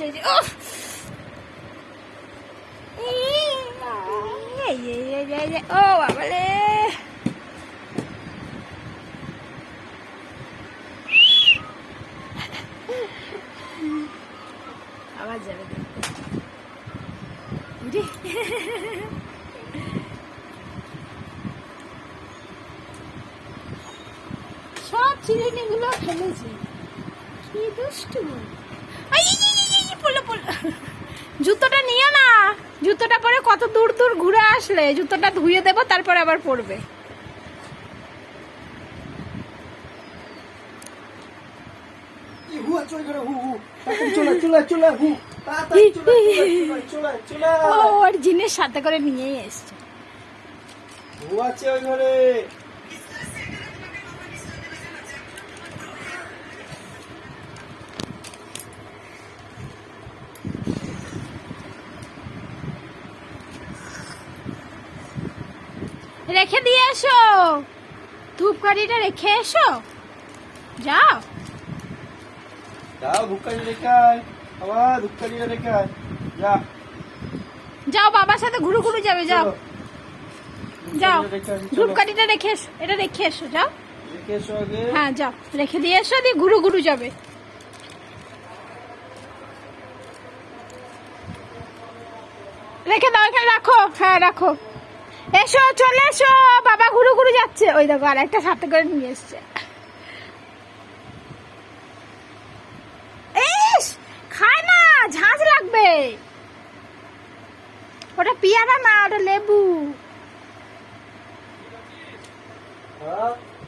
যে ও বাবা রে আবার যাবে সব চিড়িগুলো ফেলেছি কি দুষ্টু। জুতোটা পরে কত দূর দূর ঘুরে আসলে জুতোটা ধুয়ে দেবো তারপর আবার পরবে। ওর জিনিস সাথে করে নিয়েই এসছে। আছে ওই ঘরে। রেখে দিয়ে এসো। ধূপকাঠিটা রেখে এসো। যাও। যাও বাবার সাথে ঘুরু ঘুরু যাবে যাও। যাও। ধূপকাঠিটা রেখে এসো। এটা রেখে এসো যাও। এসো হ্যাঁ যাও। রেখে দিয়ে এসো দিয়ে ঘুরু ঘুরু যাবে। রেখে দাও এখানে রাখো। হ্যাঁ রাখো। এসো, চলে এসো। বাবা ঘুরু ঘুরু যাচ্ছে। ওই দেখো, আর একটা সাথে করে নিয়ে এসছে। খায় না ঝাঁঝ লাগবে। ওটা পিয়ারা না, ওটা লেবু। 자.